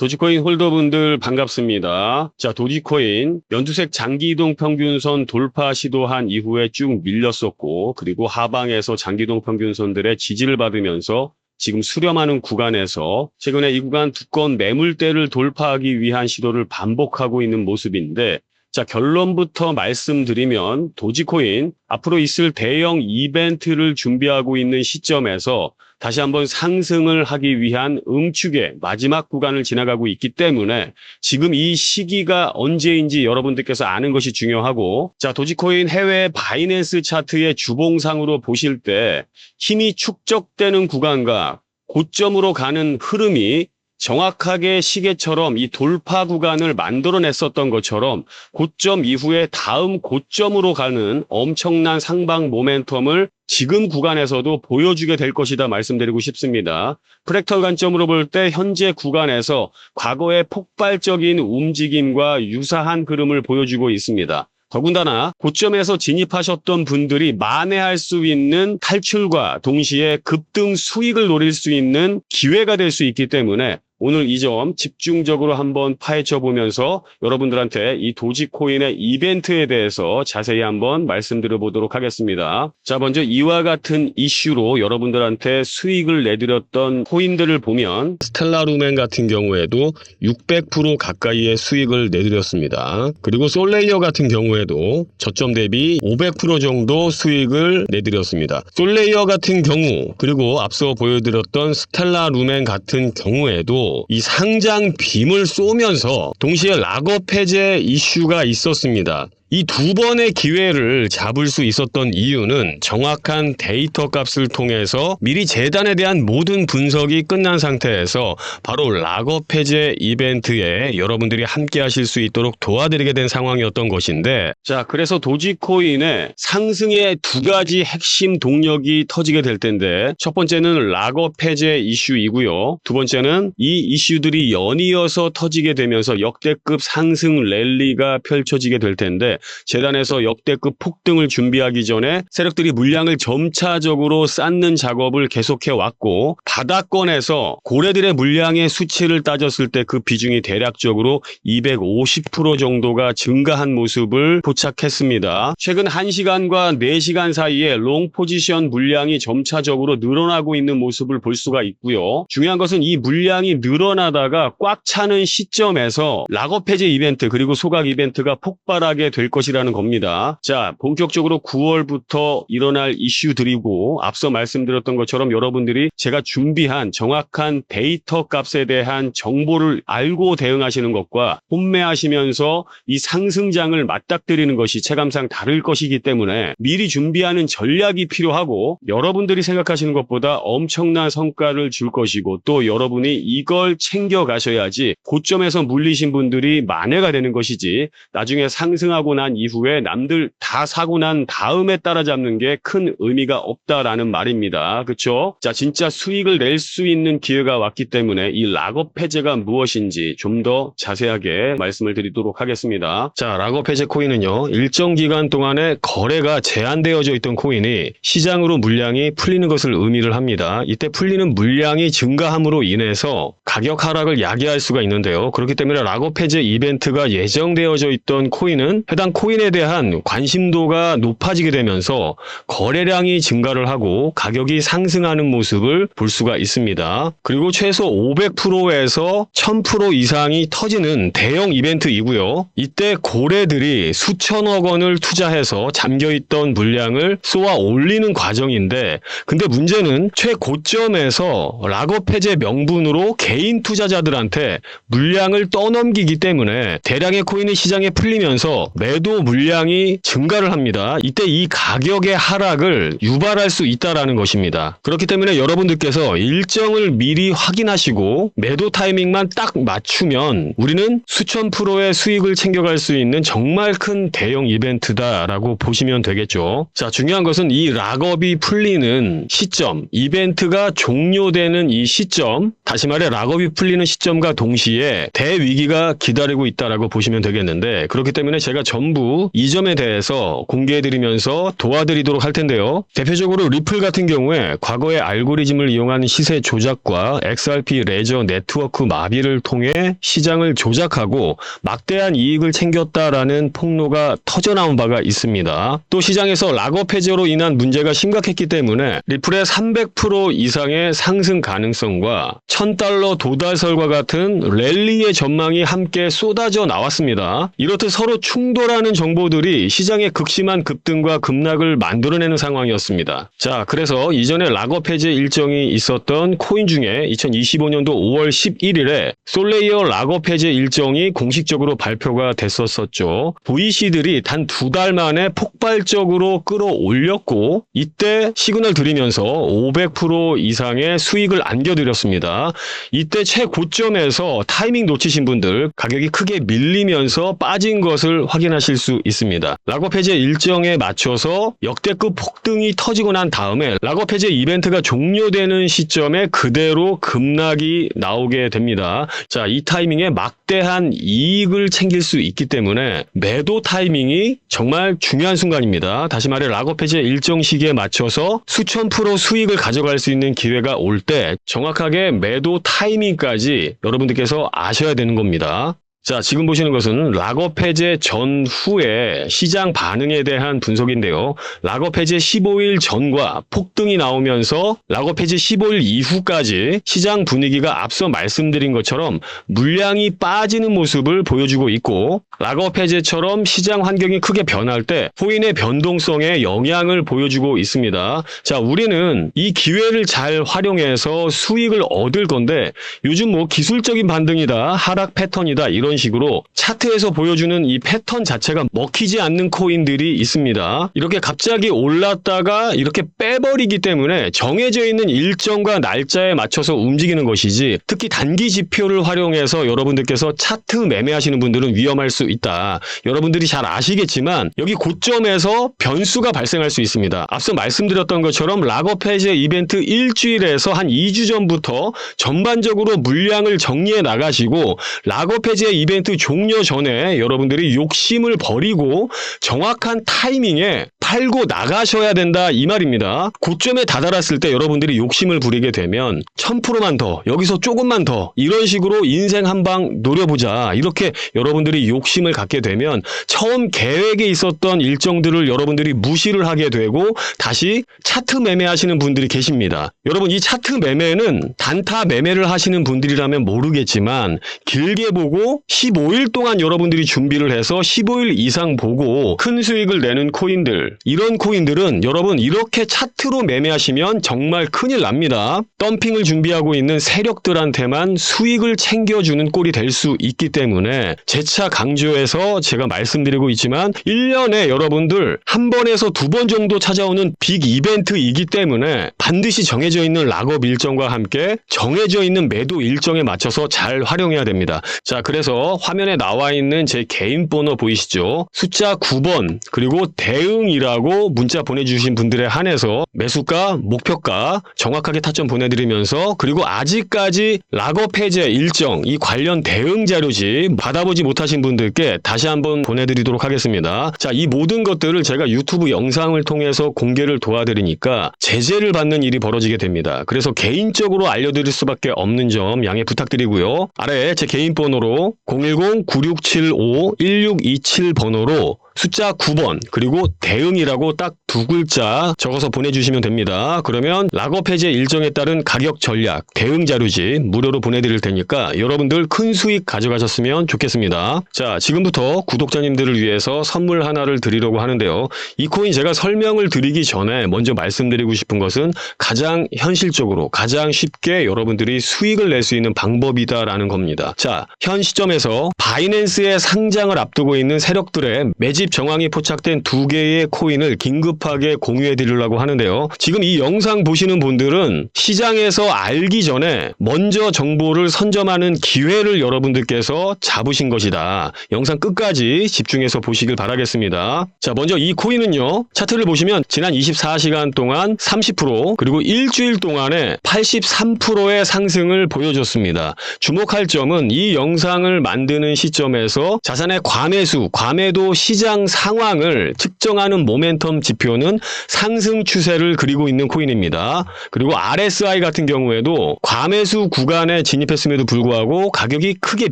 도지코인 홀더분들 반갑습니다. 자, 도지코인 연두색 장기 이동 평균선 돌파 시도한 이후에 쭉 밀렸었고, 그리고 하방에서 장기 이동 평균선들의 지지를 받으면서 지금 수렴하는 구간에서 최근에 이 구간 두건 매물대를 돌파하기 위한 시도를 반복하고 있는 모습인데, 자, 결론부터 말씀드리면 도지코인 앞으로 있을 대형 이벤트를 준비하고 있는 시점에서 다시 한번 상승을 하기 위한 응축의 마지막 구간을 지나가고 있기 때문에 지금 이 시기가 언제인지 여러분들께서 아는 것이 중요하고 자 도지코인 해외 바이낸스 차트의 주봉상으로 보실 때 힘이 축적되는 구간과 고점으로 가는 흐름이 정확하게 시계처럼 이 돌파 구간을 만들어냈었던 것처럼 고점 이후에 다음 고점으로 가는 엄청난 상방 모멘텀을 지금 구간에서도 보여주게 될 것이다 말씀드리고 싶습니다. 프랙털 관점으로 볼 때 현재 구간에서 과거의 폭발적인 움직임과 유사한 흐름을 보여주고 있습니다. 더군다나 고점에서 진입하셨던 분들이 만회할 수 있는 탈출과 동시에 급등 수익을 노릴 수 있는 기회가 될 수 있기 때문에 오늘 이 점 집중적으로 한번 파헤쳐 보면서 여러분들한테 이 도지코인의 이벤트에 대해서 자세히 한번 말씀드려 보도록 하겠습니다. 자, 먼저 이와 같은 이슈로 여러분들한테 수익을 내드렸던 코인들을 보면 스텔라루멘 같은 경우에도 600% 가까이의 수익을 내드렸습니다. 그리고 솔레이어 같은 경우에도 저점 대비 500% 정도 수익을 내드렸습니다. 솔레이어 같은 경우 그리고 앞서 보여드렸던 스텔라루멘 같은 경우에도 이 상장 빔을 쏘면서 동시에 락업 해제 이슈가 있었습니다. 이 두 번의 기회를 잡을 수 있었던 이유는 정확한 데이터 값을 통해서 미리 재단에 대한 모든 분석이 끝난 상태에서 바로 락업 해제 이벤트에 여러분들이 함께 하실 수 있도록 도와드리게 된 상황이었던 것인데 자 그래서 도지코인의 상승의 두 가지 핵심 동력이 터지게 될 텐데 첫 번째는 락업 해제 이슈이고요. 두 번째는 이 이슈들이 연이어서 터지게 되면서 역대급 상승 랠리가 펼쳐지게 될 텐데 재단에서 역대급 폭등을 준비하기 전에 세력들이 물량을 점차적으로 쌓는 작업을 계속해 왔고 바닥권에서 고래들의 물량의 수치를 따졌을 때 그 비중이 대략적으로 250% 정도가 증가한 모습을 포착했습니다. 최근 1시간과 4시간 사이에 롱 포지션 물량이 점차적으로 늘어나고 있는 모습을 볼 수가 있고요. 중요한 것은 이 물량이 늘어나다가 꽉 차는 시점에서 락업 해제 이벤트 그리고 소각 이벤트가 폭발하게 될 것이라는 겁니다. 자, 본격적으로 9월부터 일어날 이슈들이고 앞서 말씀드렸던 것처럼 여러분들이 제가 준비한 정확한 데이터 값에 대한 정보를 알고 대응하시는 것과 혼매하시면서 이 상승장을 맞닥뜨리는 것이 체감상 다를 것이기 때문에 미리 준비하는 전략이 필요하고 여러분들이 생각하시는 것보다 엄청난 성과를 줄 것이고 또 여러분이 이걸 챙겨 가셔야지 고점에서 물리신 분들이 만회가 되는 것이지 나중에 상승하고 난 이후에 남들 다 사고 난 다음에 따라잡는 게 큰 의미가 없다라는 말입니다. 그렇죠? 자, 진짜 수익을 낼 수 있는 기회가 왔기 때문에 이 락업 해제가 무엇인지 좀 더 자세하게 말씀을 드리도록 하겠습니다. 자, 락업 해제 코인은요. 일정 기간 동안에 거래가 제한되어져 있던 코인이 시장으로 물량이 풀리는 것을 의미를 합니다. 이때 풀리는 물량이 증가함으로 인해서 가격 하락을 야기할 수가 있는데요. 그렇기 때문에 락업 해제 이벤트가 예정되어져 있던 코인은 해당 코인에 대한 관심도가 높아지게 되면서 거래량이 증가를 하고 가격이 상승하는 모습을 볼 수가 있습니다. 그리고 최소 500%에서 1000% 이상이 터지는 대형 이벤트이고요. 이때 고래들이 수천억 원을 투자해서 잠겨있던 물량을 쏘아 올리는 과정인데 근데 문제는 최고점에서 락업 해제 명분으로 개인 투자자들한테 물량을 떠넘기기 때문에 대량의 코인이 시장에 풀리면서 매도 물량이 증가를 합니다. 이때 이 가격의 하락을 유발할 수 있다라는 것입니다. 그렇기 때문에 여러분들께서 일정을 미리 확인하시고 매도 타이밍만 딱 맞추면 우리는 수천 프로의 수익을 챙겨갈 수 있는 정말 큰 대형 이벤트다라고 보시면 되겠죠. 자, 중요한 것은 이 락업이 풀리는 시점, 이벤트가 종료되는 이 시점, 다시 말해 락업이 풀리는 시점과 동시에 대위기가 기다리고 있다라고 보시면 되겠는데 그렇기 때문에 제가 정 전부 이 점에 대해서 공개해드리면서 도와드리도록 할 텐데요. 대표적으로 리플 같은 경우에 과거의 알고리즘을 이용한 시세 조작과 XRP 레저 네트워크 마비를 통해 시장을 조작하고 막대한 이익을 챙겼다라는 폭로가 터져나온 바가 있습니다. 또 시장에서 락업 해제로 인한 문제가 심각했기 때문에 리플의 300% 이상의 상승 가능성과 1000달러 도달설과 같은 랠리의 전망이 함께 쏟아져 나왔습니다. 이렇듯 서로 충돌 하는 정보들이 시장의 극심한 급등과 급락을 만들어내는 상황이었습니다. 자, 그래서 이전에 락업 해제 일정이 있었던 코인 중에 2025년도 5월 11일에 솔레이어 락업 해제 일정이 공식적으로 발표가 됐었었죠. VC들이 단 두 달 만에 폭발적으로 끌어올렸고 이때 시그널 드리면서 500% 이상의 수익을 안겨드렸습니다. 이때 최고점에서 타이밍 놓치신 분들 가격이 크게 밀리면서 빠진 것을 확인하 실 수 있습니다. 락업 해제 일정에 맞춰서 역대급 폭등이 터지고 난 다음에 해제 이벤트가 종료되는 시점에 그대로 급락이 나오게 됩니다. 자, 이 타이밍에 막대한 이익을 챙길 수 있기 때문에 매도 타이밍이 정말 중요한 순간입니다. 다시 말해 해제 일정 시기에 맞춰서 수천 프로 수익을 가져갈 수 있는 기회가 올 때 정확하게 매도 타이밍까지 여러분들께서 아셔야 되는 겁니다. 자, 지금 보시는 것은 락업 해제 전후의 시장 반응에 대한 분석인데요. 락업 해제 15일 전과 폭등이 나오면서 락업 해제 15일 이후까지 시장 분위기가 앞서 말씀드린 것처럼 물량이 빠지는 모습을 보여주고 있고 락업 해제처럼 시장 환경이 크게 변할 때 코인의 변동성에 영향을 보여주고 있습니다. 자, 우리는 이 기회를 잘 활용해서 수익을 얻을 건데 요즘 뭐 기술적인 반등이다, 하락 패턴이다 이런 식으로 차트에서 보여주는 이 패턴 자체가 먹히지 않는 코인들이 있습니다. 이렇게 갑자기 올랐다가 이렇게 빼버리기 때문에 정해져 있는 일정과 날짜에 맞춰서 움직이는 것이지 특히 단기 지표를 활용해서 여러분들께서 차트 매매하시는 분들은 위험할 수 있다. 여러분들이 잘 아시겠지만 여기 고점에서 변수가 발생할 수 있습니다. 앞서 말씀드렸던 것처럼 락업 해제 이벤트 일주일에서 한 2주 전부터 전반적으로 물량을 정리해 나가시고 락업 해제 이벤트 종료 전에 여러분들이 욕심을 버리고 정확한 타이밍에 팔고 나가셔야 된다 이 말입니다. 고점에 다다랐을 때 여러분들이 욕심을 부리게 되면 1000%만 더 여기서 조금만 더 이런 식으로 인생 한 방 노려보자 이렇게 여러분들이 욕심을 갖게 되면 처음 계획에 있었던 일정들을 여러분들이 무시를 하게 되고 다시 차트 매매하시는 분들이 계십니다. 여러분 이 차트 매매는 단타 매매를 하시는 분들이라면 모르겠지만 길게 보고 15일 동안 여러분들이 준비를 해서 15일 이상 보고 큰 수익을 내는 코인들 이런 코인들은 여러분 이렇게 차트로 매매하시면 정말 큰일 납니다. 덤핑을 준비하고 있는 세력들한테만 수익을 챙겨주는 꼴이 될 수 있기 때문에 재차 강조해서 제가 말씀드리고 있지만 1년에 여러분들 한 번에서 두 번 정도 찾아오는 빅 이벤트이기 때문에 반드시 정해져 있는 락업 일정과 함께 정해져 있는 매도 일정에 맞춰서 잘 활용해야 됩니다. 자, 그래서 화면에 나와 있는 제 개인 번호 보이시죠? 숫자 9번 그리고 대응이라고 문자 보내주신 분들에 한해서 매수가, 목표가 정확하게 타점 보내드리면서 그리고 아직까지 락업 해제 일정 이 관련 대응 자료지 받아보지 못하신 분들께 다시 한번 보내드리도록 하겠습니다. 자, 이 모든 것들을 제가 유튜브 영상을 통해서 공개를 도와드리니까 제재를 받는 일이 벌어지게 됩니다. 그래서 개인적으로 알려드릴 수밖에 없는 점 양해 부탁드리고요. 아래 제 개인 번호로 010-9675-1627 번호로 숫자 9번 그리고 대응이라고 딱 두 글자 적어서 보내주시면 됩니다. 그러면 락업 해제 일정에 따른 가격 전략 대응 자료지 무료로 보내드릴 테니까 여러분들 큰 수익 가져가셨으면 좋겠습니다. 자 지금부터 구독자님들을 위해서 선물 하나를 드리려고 하는데요. 이 코인 제가 설명을 드리기 전에 먼저 말씀드리고 싶은 것은 가장 현실적으로 가장 쉽게 여러분들이 수익을 낼 수 있는 방법이다라는 겁니다. 자 현 시점에서 바이낸스의 상장을 앞두고 있는 세력들의 매집 정황이 포착된 두 개의 코인을 긴급하게 공유해 드리려고 하는데요. 지금 이 영상 보시는 분들은 시장에서 알기 전에 먼저 정보를 선점하는 기회를 여러분들께서 잡으신 것이다. 영상 끝까지 집중해서 보시길 바라겠습니다. 자, 먼저 이 코인은요. 차트를 보시면 지난 24시간 동안 30% 그리고 일주일 동안에 83%의 상승을 보여줬습니다. 주목할 점은 이 영상을 만드는 시점에서 자산의 과매수, 과매도 시장 시장 상황을 측정하는 모멘텀 지표는 상승 추세를 그리고 있는 코인입니다. 그리고 RSI 같은 경우에도 과매수 구간에 진입했음에도 불구하고 가격이 크게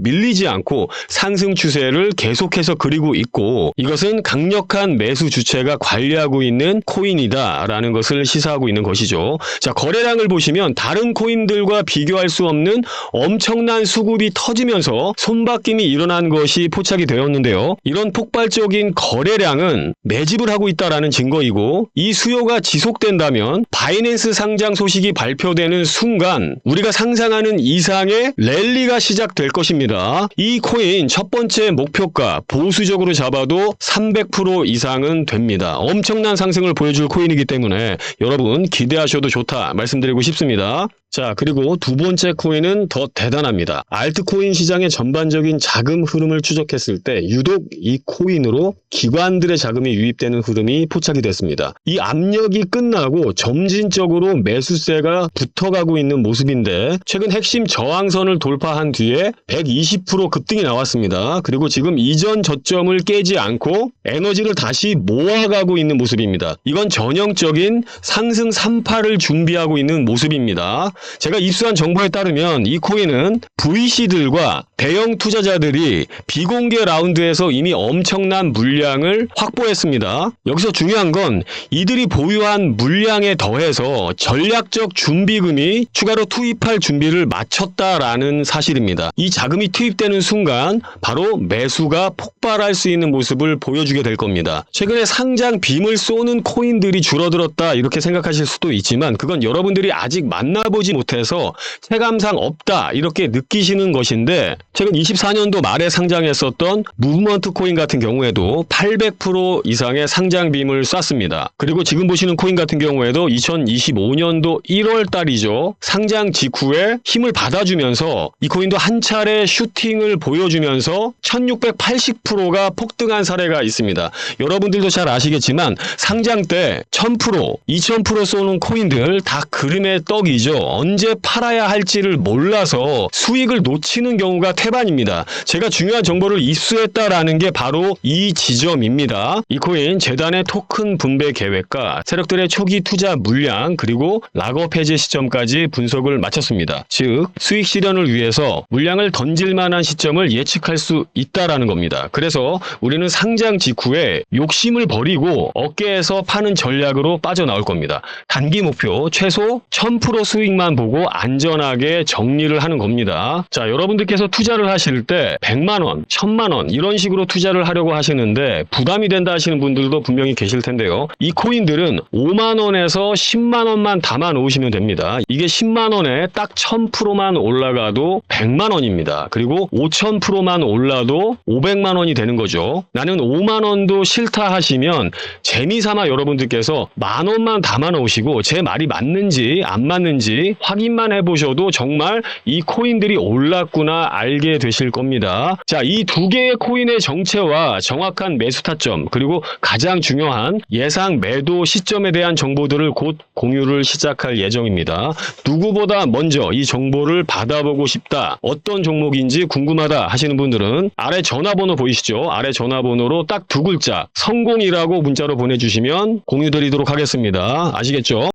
밀리지 않고 상승 추세를 계속해서 그리고 있고 이것은 강력한 매수 주체가 관리하고 있는 코인이다라는 것을 시사하고 있는 것이죠. 자, 거래량을 보시면 다른 코인들과 비교할 수 없는 엄청난 수급이 터지면서 손바뀜이 일어난 것이 포착이 되었는데요. 이런 폭발적인 거래량은 매집을 하고 있다라는 증거이고 이 수요가 지속된다면 바이낸스 상장 소식이 발표되는 순간 우리가 상상하는 이상의 랠리가 시작될 것입니다. 이 코인 첫 번째 목표가 보수적으로 잡아도 300% 이상은 됩니다. 엄청난 상승을 보여줄 코인이기 때문에 여러분 기대하셔도 좋다 말씀드리고 싶습니다. 자, 그리고 두 번째 코인은 더 대단합니다. 알트코인 시장의 전반적인 자금 흐름을 추적했을 때 유독 이 코인으로 기관들의 자금이 유입되는 흐름이 포착이 됐습니다. 이 압력이 끝나고 점진적으로 매수세가 붙어가고 있는 모습인데 최근 핵심 저항선을 돌파한 뒤에 120% 급등이 나왔습니다. 그리고 지금 이전 저점을 깨지 않고 에너지를 다시 모아가고 있는 모습입니다. 이건 전형적인 상승 3파를 준비하고 있는 모습입니다. 제가 입수한 정보에 따르면 이 코인은 VC들과 대형 투자자들이 비공개 라운드에서 이미 엄청난 물량을 확보했습니다. 여기서 중요한 건 이들이 보유한 물량에 더해서 전략적 준비금이 추가로 투입할 준비를 마쳤다라는 사실입니다. 이 자금이 투입되는 순간 바로 매수가 폭발할 수 있는 모습을 보여주게 될 겁니다. 최근에 상장 빔을 쏘는 코인들이 줄어들었다 이렇게 생각하실 수도 있지만 그건 여러분들이 아직 만나보지 못해서 체감상 없다 이렇게 느끼시는 것인데 최근 24년도 말에 상장했었던 무브먼트 코인 같은 경우에도 800% 이상의 상장 빔을 쐈습니다. 그리고 지금 보시는 코인 같은 경우에도 2025년도 1월 달이죠. 상장 직후에 힘을 받아주면서 이 코인도 한 차례 슈팅을 보여주면서 1680%가 폭등한 사례가 있습니다. 여러분들도 잘 아시겠지만 상장 때 1000%, 2000% 쏘는 코인들 다 그름의 떡이죠. 언제 팔아야 할지를 몰라서 수익을 놓치는 경우가 태반입니다. 제가 중요한 정보를 입수했다라는 게 바로 이 지점입니다. 이 코인 재단의 토큰 분배 계획과 세력들의 초기 투자 물량 그리고 락업 해제 시점까지 분석을 마쳤습니다. 즉 수익 실현을 위해서 물량을 던질 만한 시점을 예측할 수 있다라는 겁니다. 그래서 우리는 상장 직후에 욕심을 버리고 어깨에서 파는 전략으로 빠져나올 겁니다. 단기 목표 최소 1000% 수익 만 보고 안전하게 정리를 하는 겁니다. 자, 여러분들께서 투자를 하실 때 100만 원, 1000만 원 이런 식으로 투자를 하려고 하시는데 부담이 된다 하시는 분들도 분명히 계실 텐데요. 이 코인들은 5만 원에서 10만 원만 담아 놓으시면 됩니다. 이게 10만 원에 딱 1000%만 올라가도 100만 원입니다. 그리고 5000%만 올라도 500만 원이 되는 거죠. 나는 5만 원도 싫다 하시면 재미삼아 여러분들께서 만 원만 담아 놓으시고 제 말이 맞는지 안 맞는지 확인만 해보셔도 정말 이 코인들이 올랐구나 알게 되실 겁니다. 자, 이 두 개의 코인의 정체와 정확한 매수 타점 그리고 가장 중요한 예상 매도 시점에 대한 정보들을 곧 공유를 시작할 예정입니다. 누구보다 먼저 이 정보를 받아보고 싶다. 어떤 종목인지 궁금하다 하시는 분들은 아래 전화번호 보이시죠? 아래 전화번호로 딱 두 글자 성공이라고 문자로 보내주시면 공유 드리도록 하겠습니다. 아시겠죠?